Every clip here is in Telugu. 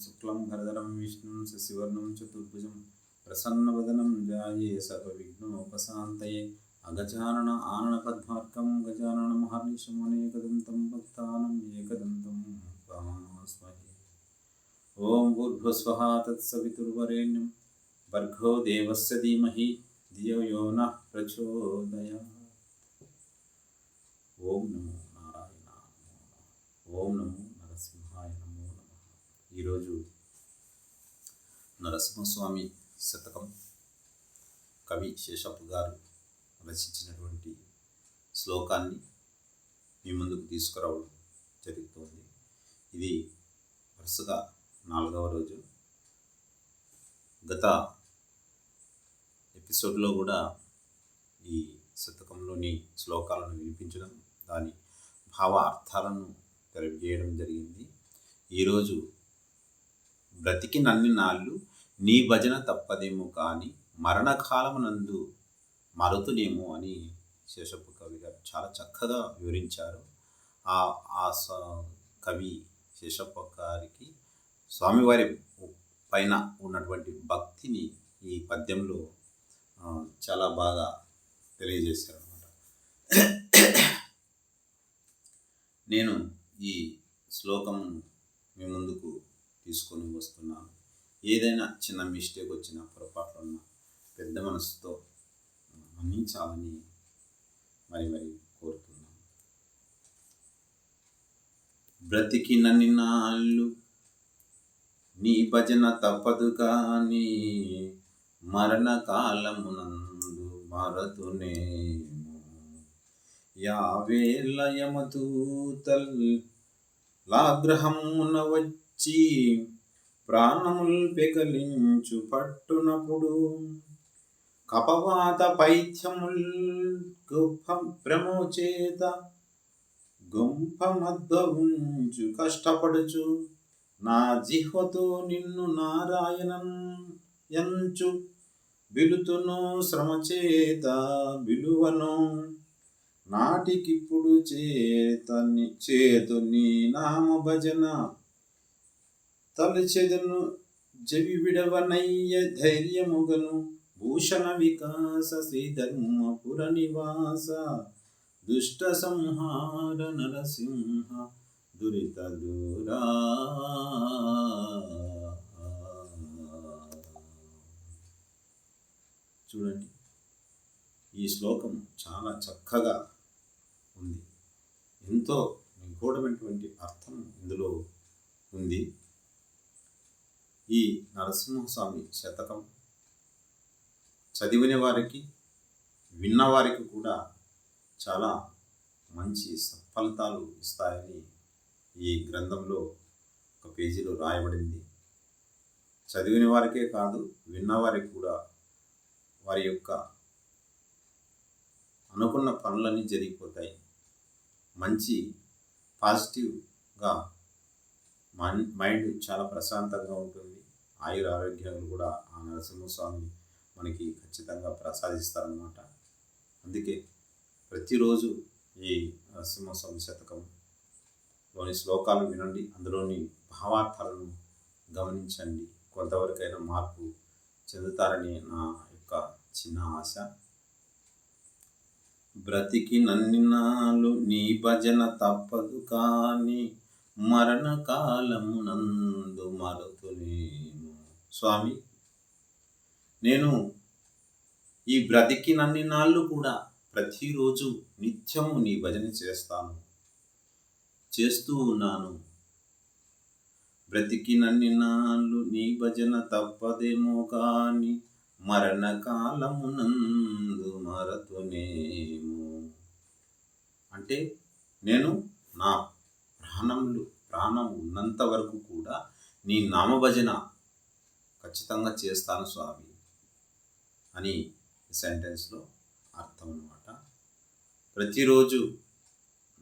శుక్లం భరదరం విష్ణుం శశివర్ణం చతుర్భుజం ప్రసన్నవదనం జాయే సర్వవిఘ్నోపశాంతయే అగజానన ఆనన పద్మార్కం గజానన మహర్నిశమనేకదంతం భక్తానం ఏకదంతం ఉపాస్మహే ఓం భూర్భుస్వః తత్సవితుర్వరేణ్యం భర్గో దేవస్య ధీమహి ధియో యో నః ప్రచోదయాత్ ఓం నమో నారాయణ ఓం నమో నరసింహాయ నమో నమ ఈరోజు నరసింహస్వామి శతకం కవి శేషప్ప గారు రచించినటువంటి శ్లోకాన్ని మీ ముందుకు తీసుకురావడం జరుగుతోంది. ఇది వరుసగా నాలుగవ రోజు. గత ఎపిసోడ్లో కూడా ఈ శతకంలోని శ్లోకాలను వినిపించడం దాని భావ అర్థాలను తెలియజేయడం జరిగింది. ఈరోజు బ్రతికి నన్ని నాళ్ళు నీ భజన తప్పదేమో కానీ మరణకాలమునందు మరుతునేమో అని శేషప్ప కవి గారు చాలా చక్కగా వివరించారు. ఆ ఆ స- కవి శేషప్ప గారికి స్వామివారి పైన ఉన్నటువంటి భక్తిని ఈ పద్యంలో చాలా బాగా తెలియజేశారు అనమాట నేను ఈ శ్లోకం మీ ముందుకు తీసుకొని వస్తున్నాను. ఏదైనా చిన్న మిస్టేక్ వచ్చిన పొరపాట్లు ఉన్న పెద్ద మనసుతో మన్నించాలని మరి మరి కోరుతున్నాను బ్రతికిన నాళ్ళు నీ భజన తప్పదు కానీ మరణకాలమునందు మరతునేమో యావేళ్ళ యమదూతల్ లాగ్రహమున వచ్చి ప్రాణముల్ పెకలించు పట్టునప్పుడు కపవాత పైత్యముల్ గొప్ప ప్రమోచేత గుంపమద్భవించు కష్టపడుచు నా జిహ్వతో నిన్ను నారాయణం ఎంచు బిలుతును శ్రమచేత బిలువను నాటికిప్పుడు చేతని చేతు నీ నామ భజన తలచెదను జవి విడవనయ్య ధైర్యముగను భూషణ వికాస శ్రీధర్మపుర నివాస దుష్ట సంహార నరసింహ దురిత దూరా. చూడండి ఈ శ్లోకం చాలా చక్కగా ఉంది. ఎంతో నిగూఢమైనటువంటి అర్థం ఇందులో ఉంది. ఈ నరసింహస్వామి శతకం చదివిన వారికి విన్నవారికి కూడా చాలా మంచి సత్ఫలితాలు ఇస్తాయని ఈ గ్రంథంలో ఒక పేజీలో రాయబడింది. చదివిన వారికే కాదు విన్నవారికి కూడా వారి యొక్క అనుకున్న పనులన్నీ జరిగిపోతాయి. మంచి పాజిటివ్గా మన్ మైండ్ చాలా ప్రశాంతంగా ఉంటుంది. ఆయుర ఆరోగ్యాలు కూడా ఆ నరసింహస్వామి మనకి ఖచ్చితంగా ప్రసాదిస్తారనమాట అందుకే ప్రతిరోజు ఈ నరసింహస్వామి శతకంలోని శ్లోకాలు వినండి. అందులోని భావార్థాలను గమనించండి. కొంతవరకైనా మార్పు చెందుతారని నా యొక్క చిన్న ఆశ. బ్రతికి నన్నినాలు నీ భజన తప్పదు కానీ మరణకాలమునందు మరుతునేమో స్వామి నేను ఈ బ్రతికినన్ని నాళ్ళు కూడా ప్రతిరోజు నిత్యము నీ భజన చేస్తాను చేస్తూ ఉన్నాను. బ్రతికినన్ని నాళ్ళు నీ భజన తప్పదేమో కానీ మరణకాలమునందు మరతునేమో అంటే నేను నా ప్రాణములు ప్రాణం ఉన్నంత వరకు కూడా నీ నామభజన ఖచ్చితంగా చేస్తాను స్వామి అని సెంటెన్స్లో అర్థం అనమాట ప్రతిరోజు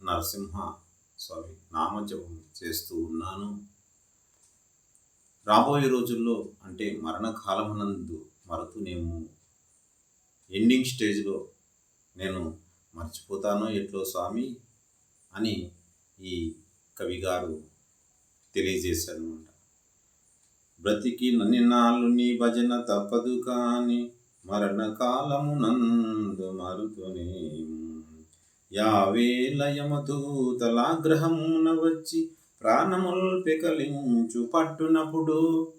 నరసింహ స్వామి నామజపం చేస్తూ ఉన్నాను. రాబోయే రోజుల్లో అంటే మరణకాలమునందు మరుతునేమో ఎండింగ్ స్టేజ్లో నేను మర్చిపోతానో ఎట్లో స్వామి అని ఈ కవి గారు తెలియజేశారనమాట బ్రతికి నన్నినాళ్ళు నీ భజన తప్పదు కాని మరణకాలము నందు మరుతునే యావేలయమదూతలాగ్రహమున వచ్చి ప్రాణముల్ పెకలించు పట్టునప్పుడు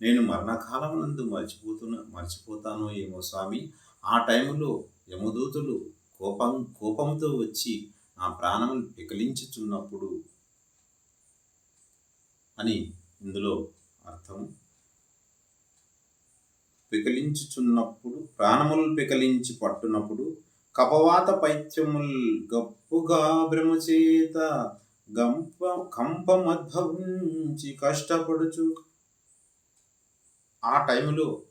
నేను మరణకాలం నందు మర్చిపోతున్న మర్చిపోతానో ఏమో స్వామి? ఆ టైంలో యమదూతులు కోపం కోపంతో వచ్చి నా ప్రాణములు వికలించుచున్నప్పుడు అని ఇందులో అర్థం పికలించుచున్నప్పుడు ప్రాణములు పికలించి పట్టునప్పుడు కపవాత పైత్యముల్ గప్పుగా భ్రమచేత గంప కంపమద్భవించి కష్టపడుచు. ఆ టైంలో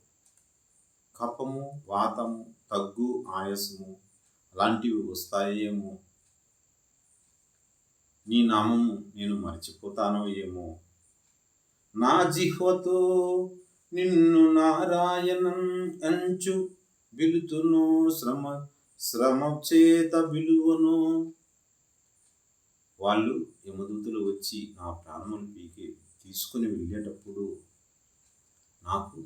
కపము వాతము తగ్గు ఆయాసము అలాంటివి వస్తాయేమో నీ నామము నేను మర్చిపోతానో ఏమో. నా జిహ్వతో నిన్ను నారాయణం అంచు విలుతును శ్రమ శ్రమ చేత విలువను. వాళ్ళు యమదూతులు వచ్చి నా ప్రాణములు పీకి తీసుకుని వెళ్ళేటప్పుడు నాకు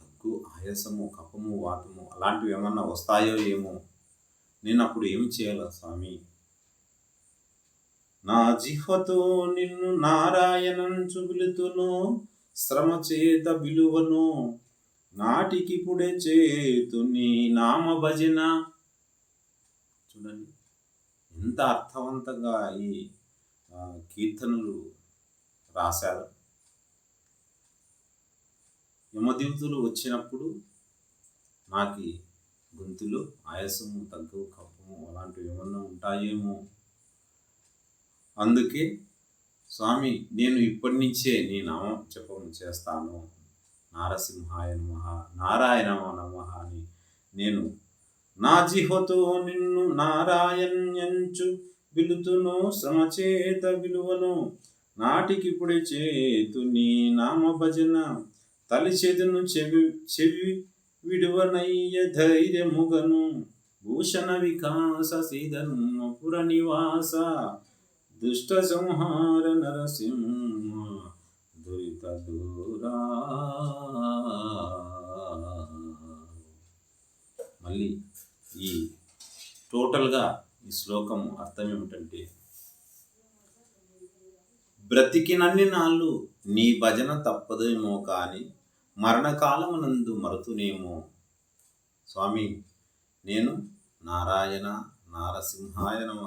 దగ్గు ఆయాసము కపము వాతము అలాంటివి ఏమన్నా వస్తాయో ఏమో. నేను అప్పుడు ఏం చేయాలా స్వామి? నా జిహ్వతో నిన్ను నారాయణం చుబులుతును శ్రమ చేత విలువను నాటికిపుడే చేతు నీ నామ భజన. చూడండి ఎంత అర్థవంతంగా ఈ కీర్తనలు రాశారు. యమదేవతలు వచ్చినప్పుడు నాకు గొంతులో ఆయాసము తగ్గు కప్పము అలాంటివి ఏమన్నా ఉంటాయేమో. అందుకే స్వామి నేను ఇప్పటి నుంచే నీ నామం జపం చేస్తాను. నారసింహాయ నమ నారాయణ నమ అని నేను నా జిహతో నిన్ను నారాయణ్యంచు విలుతును సమచేత విలువను నాటికిప్పుడే చేతు నీ నామ భజన తలిచెదును చెవి చెవి విడువనయ్య ధైర్యముగను. భూషణ వికాస సీదను పుర నివాస దుష్ట సంహార నరసింహ దురిత దూరా. మళ్ళీ ఈ టోటల్గా ఈ శ్లోకం అర్థం ఏమిటంటే బ్రతికినన్ని నాళ్ళు నీ భజన తప్పదేమో కానీ మరణకాలమునందు మరుతునేమో. స్వామి నేను నారాయణ నారసింహాయ నమ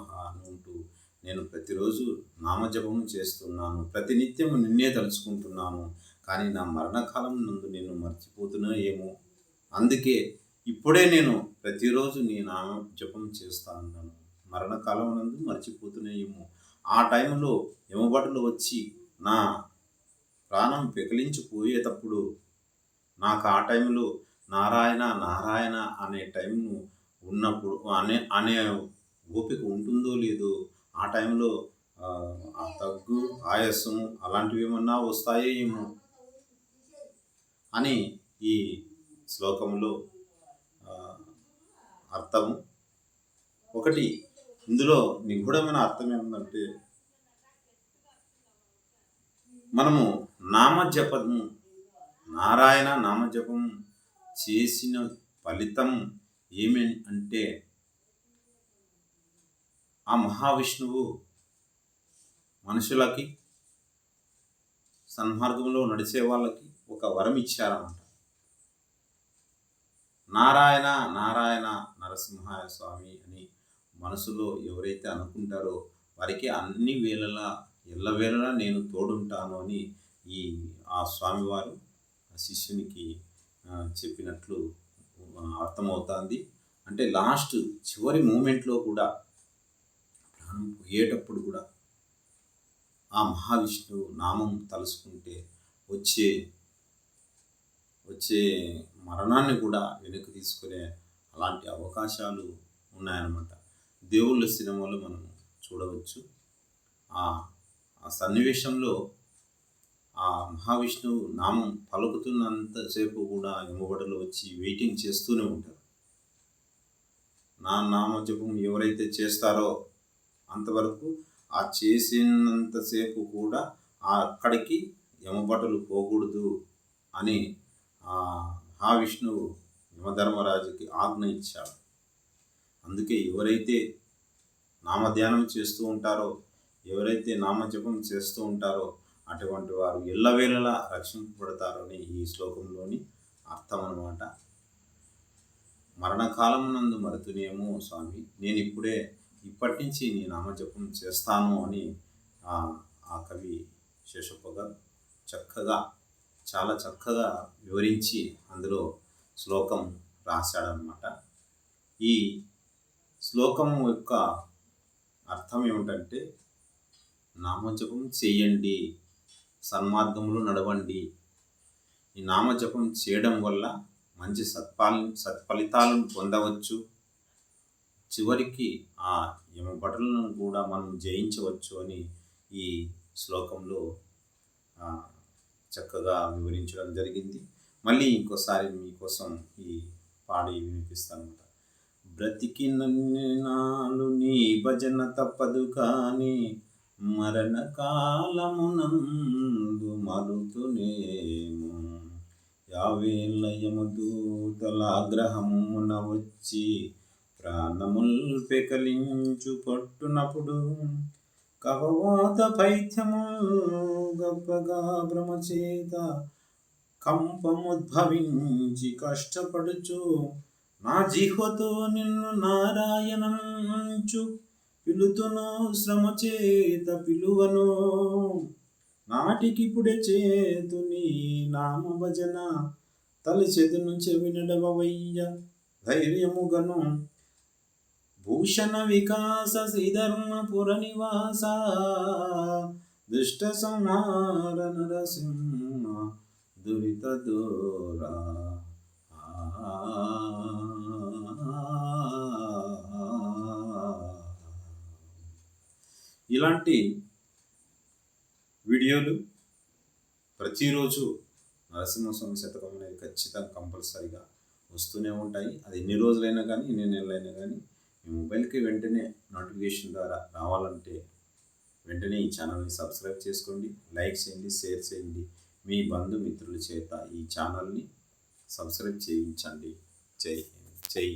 అంటూ నేను ప్రతిరోజు నామజపము చేస్తున్నాను. ప్రతినిత్యము నిన్నే తలుచుకుంటున్నాను. కానీ నా మరణకాలం నందు నేను మర్చిపోతున్నా ఏమో. అందుకే ఇప్పుడే నేను ప్రతిరోజు నీ నామ జపం చేస్తా ఉన్నాను మరణకాలం నందు మర్చిపోతున్నా ఏమో. ఆ టైంలో ఎమబడులు వచ్చి నా ప్రాణం పెకిలించిపోయేటప్పుడు నాకు ఆ టైంలో నారాయణ నారాయణ అనే టైంను ఉన్నప్పుడు అనే అనే ఓపిక ఉంటుందో లేదో ఆ టైంలో ఆ తగ్గు ఆయాసము అలాంటివి ఏమన్నా వస్తాయో ఏమో అని ఈ శ్లోకంలో అర్థము. ఒకటి ఇందులో నిగూఢమైన అర్థం ఏమిటంటే మనము నామజపము నారాయణ నామజపం చేసిన ఫలితం ఏమి అంటే ఆ మహావిష్ణువు మనుషులకి సన్మార్గంలో నడిచే వాళ్ళకి ఒక వరం ఇచ్చారన్నమాట. నారాయణ నారాయణ నరసింహాయ స్వామి అని మనసులో ఎవరైతే అనుకుంటారో వారికి అన్ని వేళలా ఎల్లవేళలా నేను తోడుంటాను అని ఈ ఆ స్వామివారు శిష్యునికి చెప్పినట్లు అర్థమవుతుంది. అంటే లాస్ట్ చివరి మూమెంట్లో కూడా ప్రాణం పోయేటప్పుడు కూడా ఆ మహావిష్ణువు నామం తలుసుకుంటే వచ్చే వచ్చే మరణాన్ని కూడా వెనక్కి తీసుకునే అలాంటి అవకాశాలు ఉన్నాయన్నమాట. దేవుళ్ళ సినిమాలో మనం చూడవచ్చు. ఆ సన్నివేశంలో ఆ మహావిష్ణువు నామం పలుకుతున్నంతసేపు కూడా ఎమ్మబడలు వచ్చి వెయిటింగ్ చేస్తూనే ఉంటారు. నా నామ జపం ఎవరైతే చేస్తారో అంతవరకు ఆ చేసినంతసేపు కూడా అక్కడికి యమభటులు పోకూడదు అని ఆ మహావిష్ణువు యమధర్మరాజుకి ఆజ్ఞ ఇచ్చాడు. అందుకే ఎవరైతే నామధ్యానం చేస్తూ ఉంటారో ఎవరైతే నామజపం చేస్తూ ఉంటారో అటువంటి వారు ఎల్లవేళలా రక్షింపబడతారని ఈ శ్లోకంలోని అర్థం అనమాట మరణకాలం నందు మరుతునేమో స్వామి నేను ఇప్పుడే ఇప్పటి నుంచి నీ నామజపం చేస్తాను అని ఆ కవి శేషప్ప గారు చక్కగా చాలా చక్కగా వివరించి అందులో శ్లోకం రాశాడనమాట ఈ శ్లోకం యొక్క అర్థం ఏమిటంటే నామజపం చేయండి సన్మార్గంలో నడవండి. ఈ నామజపం చేయడం వల్ల మంచి సత్పాల సత్ఫలితాలను పొందవచ్చు. చివరికి ఆ యమభటులను కూడా మనం జయించవచ్చు అని ఈ శ్లోకంలో చక్కగా వివరించడం జరిగింది. మళ్ళీ ఇంకోసారి మీకోసం ఈ పాడి బ్రతికి నన్ని నీ భజన తప్పదు కానీ మరణ కాలమునందు మరుతునేమో దూతల ఆగ్రహమున వచ్చి ప్రాణముల్ పెకలించు పట్టునప్పుడు కవవాత పైత్యము గొప్పగా భ్రమచేత కంపముద్భవించి కష్టపడుచు నా జిహ్వతో నిన్ను నారాయణంచు పిలుతును శ్రమ చేత పిలువను. నాటికిప్పుడే చేతు నీ నామ భజన తలచెదును చెవినడవయ్య ధైర్యముగను భూషణ వికాస శ్రీధర్మపుర నివాస దుష్ట సంహార నరసింహ దురిత దూరా. ఇలాంటి వీడియోలు ప్రతిరోజు నరసింహస్వామి శతకం అనేది ఖచ్చితంగా కంపల్సరీగా వస్తూనే ఉంటాయి. అది ఎన్ని రోజులైనా కానీ ఎన్ని నెలలైనా కానీ మీ మొబైల్కి వెంటనే నోటిఫికేషన్ ద్వారా రావాలంటే వెంటనే ఈ ఛానల్ని సబ్స్క్రైబ్ చేసుకోండి లైక్ చేయండి షేర్ చేయండి. మీ బంధుమిత్రుల చేత ఈ ఛానల్ని సబ్స్క్రైబ్ చేయించండి. జై జై